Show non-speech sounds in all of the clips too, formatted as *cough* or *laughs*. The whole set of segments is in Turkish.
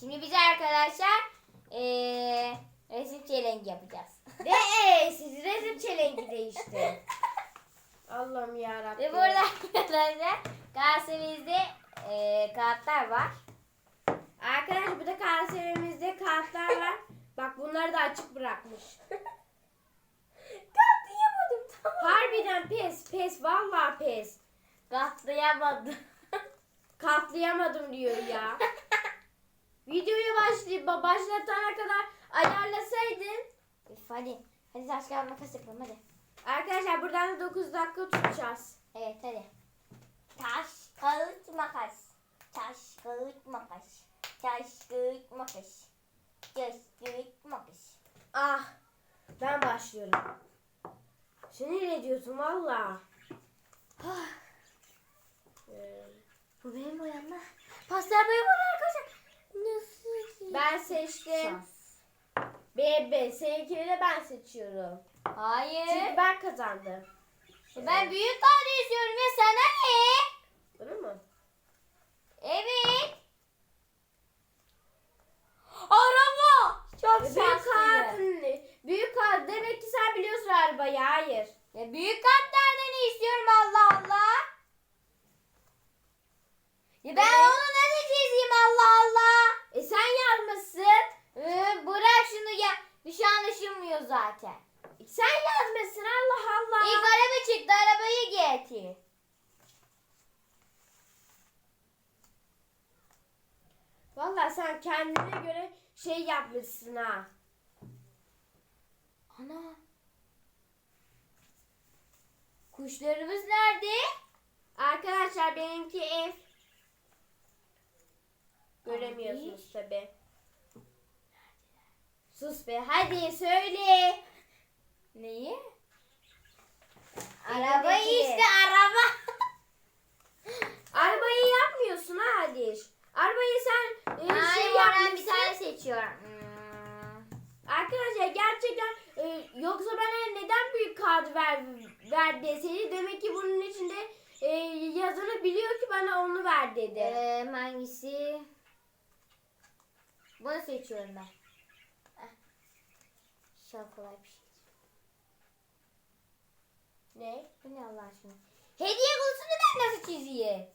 Şimdi biz arkadaşlar eee resim challenge yapacağız. *laughs* De ee, siz resim çelengi de işte. *laughs* Allah'ım yarabbim. Ve burada arkadaşlar karşımızda eee kağıtlar var. Arkadaşlar burada kanserimizde kağıtlar var. Bak bunları da açık bırakmış. *laughs* Katlayamadım tamam. Harbiden pes pes vallahi pes. Katlayamadım. Katlayamadım diyor ya. Videoyu başlay başlatana kadar ayarlasaydın. Üf, hadi. Hadi taş kağıt makas yapalım hadi. Arkadaşlar buradan da 9 dakika tutacağız. Evet hadi. Taş, kağıt, makas. Taş, kağıt, makas. Taş, kağıt, makas. Taş, kağıt, makas. Ah ben başlıyorum. Sinir ediyorsun valla. Ah, Ee, Bu benim boyamda. Pastel boyam var arkadaşlar. Ben seçtim. B, B. Seninkini de ben seçiyorum. Hayır. Çünkü ben kazandım. Ben büyük kağıdı istiyorum ya sana ne? Bunu mu? Evet. Araba. Çok Büyük şanslıyım. Büyük kağıt. Demek ki sen biliyorsun arabayı. Hayır. Ya büyük kartlardan istiyorum Allah Allah. Ya ben Evet. onu nasıl çizeyim Allah Allah. E sen yazmışsın. Ee, bırak şunu ya. Bir şey anlaşılmıyor zaten. E sen yazmışsın. Allah Allah. İlk araba çıktı arabayı getir. Valla sen kendine göre şey yapmışsın ha. Ana. Kuşlarımız nerede? Arkadaşlar benimki ev. Göremiyorsunuz tabi. Sus be hadi söyle. Neyi? Elindeki. Araba işte araba. Arabayı yapmıyorsun ha Hadiş. Arabayı sen e, şey Hayır ben yapmışsın. bir tane seçiyorum. Hmm. Arkadaşlar gerçekten e, yoksa bana neden büyük kağıt ver, ver deseydi demek ki bunun içinde e, yazanı biliyor ki bana onu ver dedi. Ee, hangisi? Bunu seçiyorum ben. Çok kolay bir şey. Ne? Bu ne Allah aşkına? Hediye kutusunu ben nasıl çizeyim?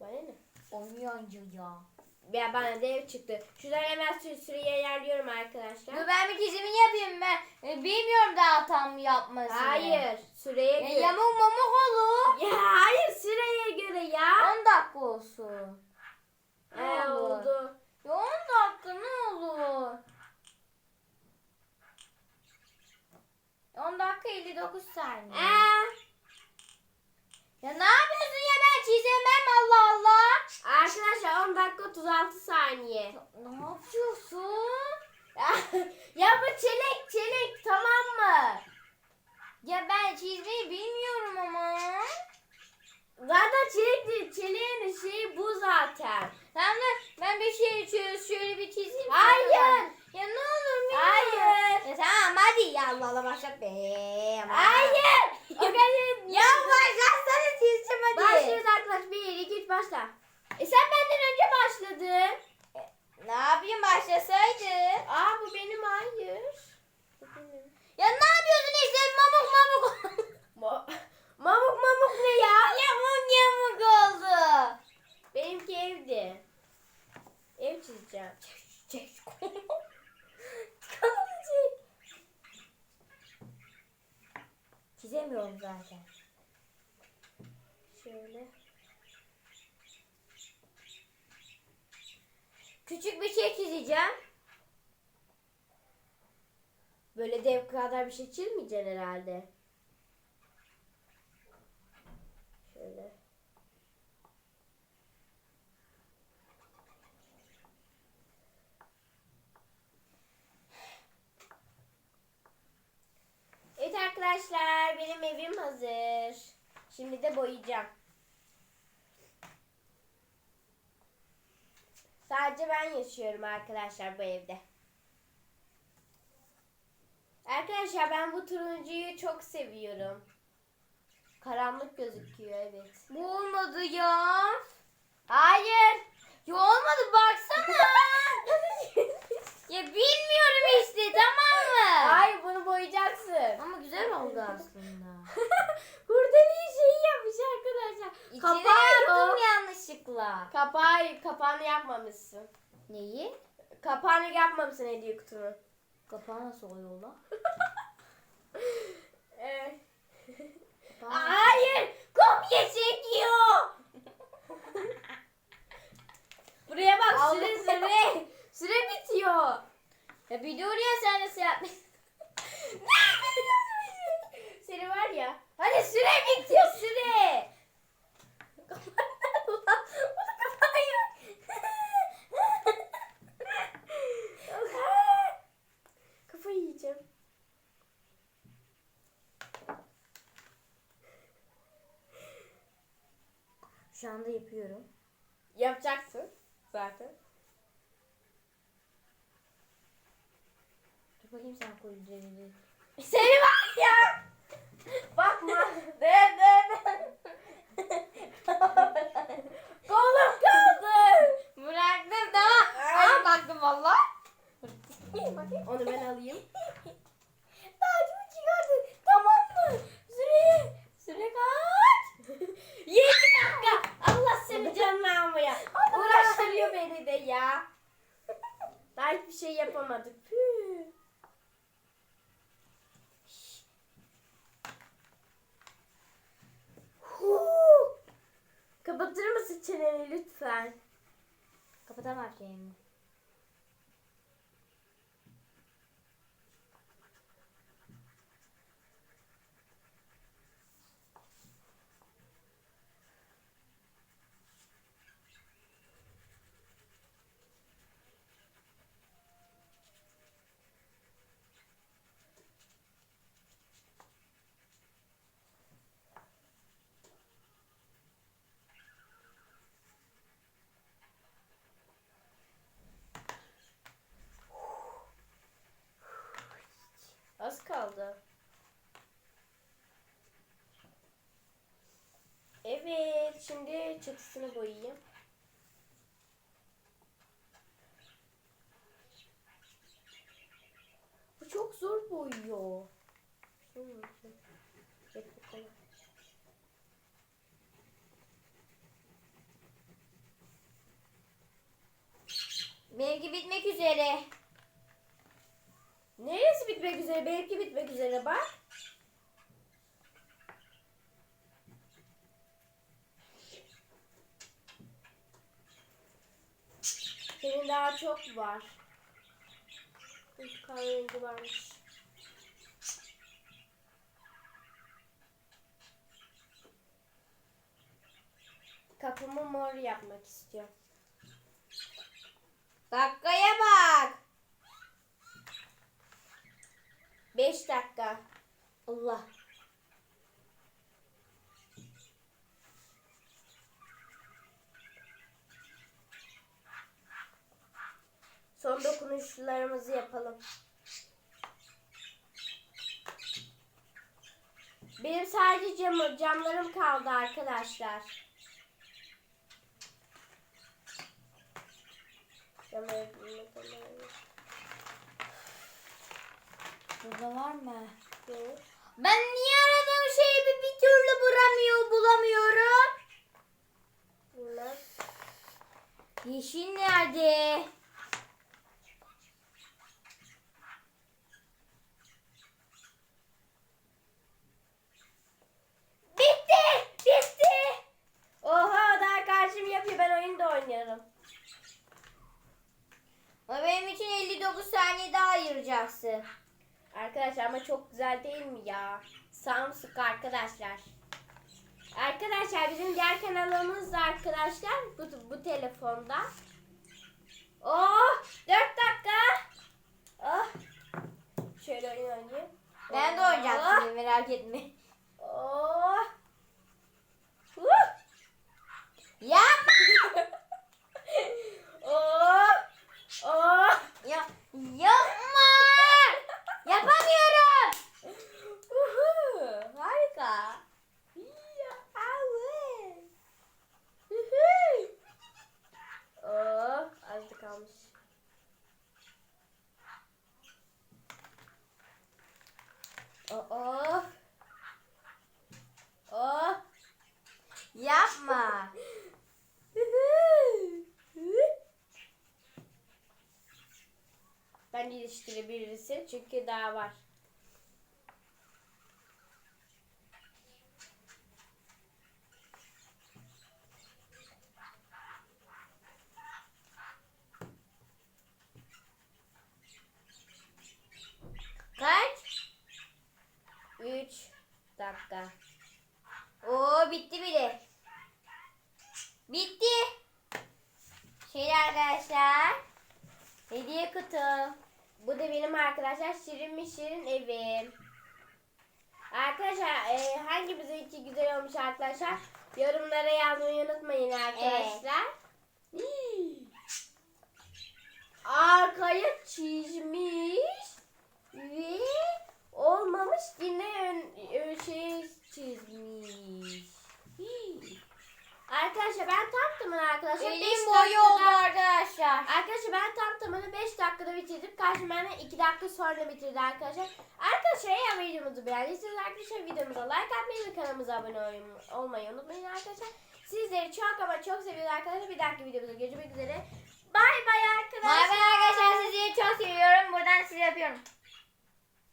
Bana ne? Oyuncu ya. Ya bana da ev çıktı. Şuradan hemen sü süreyi ayarlıyorum arkadaşlar. Dur ben bir çizimini yapayım ben. E, bilmiyorum daha tam yapmasını. Hayır. Süreye Ya, göre. yamuk mamuk olur. Ya hayır süreye göre ya. 10 dakika olsun. Ne Ee, olur? oldu. Ya 10 dakika ne olur? 10 dakika 59 saniye. Ee, Ya ne yapıyorsun ya ben çizemem Allah Allah. arkadaşlar 10 dakika 36 saniye. Ne yapıyorsun? *laughs* ya bu çelek çelek tamam mı? Ya ben çizmeyi bilmiyorum ama. Zaten çelek çeleğin şeyi bu zaten. Tamam da ben bir şey şöyle, şöyle bir çizeyim. Hayır. Ya ne olur ya. Hayır. Ya tamam hadi ya Allah Allah başlat be. Hayır. *laughs* Ya *laughs* başlatsana çizeceğim hadi. Başlıyoruz arkadaşlar. 1, 2, 3 başla. E sen benden önce başladın. Ne yapayım başlasaydı. Aa bu benim hayır. Bu benim. Ya ne yapıyorsun işte mamuk mamuk. Ma- mamuk mamuk ne ya? yamuk yamuk oldu. Benimki evdi. Ev çizeceğim. Çek. Kalacak. Çizemiyorum zaten. Şöyle. Küçük bir çizeceğim. Böyle dev kadar bir şey çizmeyeceksin herhalde. Şöyle. Evet arkadaşlar benim evim hazır. Şimdi de boyayacağım. Sadece ben yaşıyorum arkadaşlar bu evde. Arkadaşlar ben bu turuncuyu çok seviyorum. Karanlık gözüküyor evet. Bu olmadı ya. Hayır. Ya olmadı bak Ya bilmiyorum işte tamam mı? Hayır bunu boyayacaksın. Ama güzel oldu aslında. Kurdeleyi şeyi yapmış arkadaşlar. İçine Kapağı yaptım yok. yanlışlıkla. Kapağı, kapağını yapmamışsın. Neyi? Kapağını yapmamışsın hediye kutunu. Kapağı nasıl oluyor lan? *laughs* Evet. Kapağı- Hayır! Kopya çekiyor! Buraya bak Aldım. süre süre. Süre bitiyor. Ya bir dur ya sen nasıl yapmışsın? Seni var ya. Hadi süre bitiyor süre. Bunu kapatıyor. Kafayı yiyeceğim. Şu anda yapıyorum. Yapacaksın zaten. Dur bakayım sen koy üzerine. Seni var ya. Bakma. De de de. Kolum kaldı. Bıraktım tamam. Aa baktım valla. Onu ben alayım. Daha çok çıkardı. Tamam mı? Süre. Süre kaç? 7 dakika. Allah seni canını almaya. Uğraştırıyor beni de ya. Daha hiçbir şey yapamadık. Püh. Kapatır mısın çeneni lütfen? Kapatamam şeyimi. Az kaldı. Evet, şimdi çatısını boyayayım. Bu çok zor boyuyor. Hmm. Hadi bakalım. Benimki bitmek üzere. Neresi bitmek üzere? Benimki bitmek üzere bak. Senin daha çok var. Üç kahverengi varmış. Kapımı mor yapmak istiyorum. Dakikaya bak. 5 dakika. Allah. Son dokunuşlarımızı yapalım. Benim sadece cam, camlarım kaldı arkadaşlar. Burada var mı? Yok. Ben niye aradığım şeyi bir, bir türlü bulamıyor, bulamıyorum? Bunlar. Yeşil nerede? Bitti! Bitti! Oha daha karşım yapıyor ben oyunda oynuyorum. Ama benim için 59 saniye daha ayıracaksın. Arkadaşlar ama çok güzel değil mi ya? Samsung arkadaşlar. Arkadaşlar bizim diğer kanalımız da arkadaşlar bu, bu telefonda. Oh 4 dakika. Oh. Şöyle oyun oynayayım. Ben de oynayacağım Oh. şimdi merak etme. Oh. Uh. Yapma! *laughs* oh. Oh. Ya, yapma! Yapamıyorum! Uhu, harika. Ya, evet. Uhu. Oh, azdı kalmış. Geliştirebilirsin. Çünkü daha var. Kaç? 3 dakika. Oo bitti bile. Bitti. Şey arkadaşlar. Hediye kutu. Bu da benim arkadaşlar Şirin mi Şirin evim. Arkadaşlar e, hangimizinki güzel olmuş arkadaşlar? Yorumlara yazmayı unutmayın arkadaşlar. Hii. Arkaya çizmiş ve olmamış yine ön, ön şey çizmiş. Hii. Arkadaşlar ben tamına arkadaşlar Elim boyu oldu dakikada- arkadaşlar. Arkadaşlar tamını 5 dakikada bitirdim. Karşım benden 2 dakika sonra bitirdi arkadaşlar. Arkadaşlar eğer videomuzu beğendiyseniz arkadaşlar videomuza like atmayı ve kanalımıza abone ol- olmayı unutmayın arkadaşlar. Sizleri çok ama çok seviyoruz arkadaşlar. Bir dahaki videomuzda görüşmek üzere. Bay bay arkadaşlar. Bay bay arkadaşlar sizi çok seviyorum. Buradan size yapıyorum.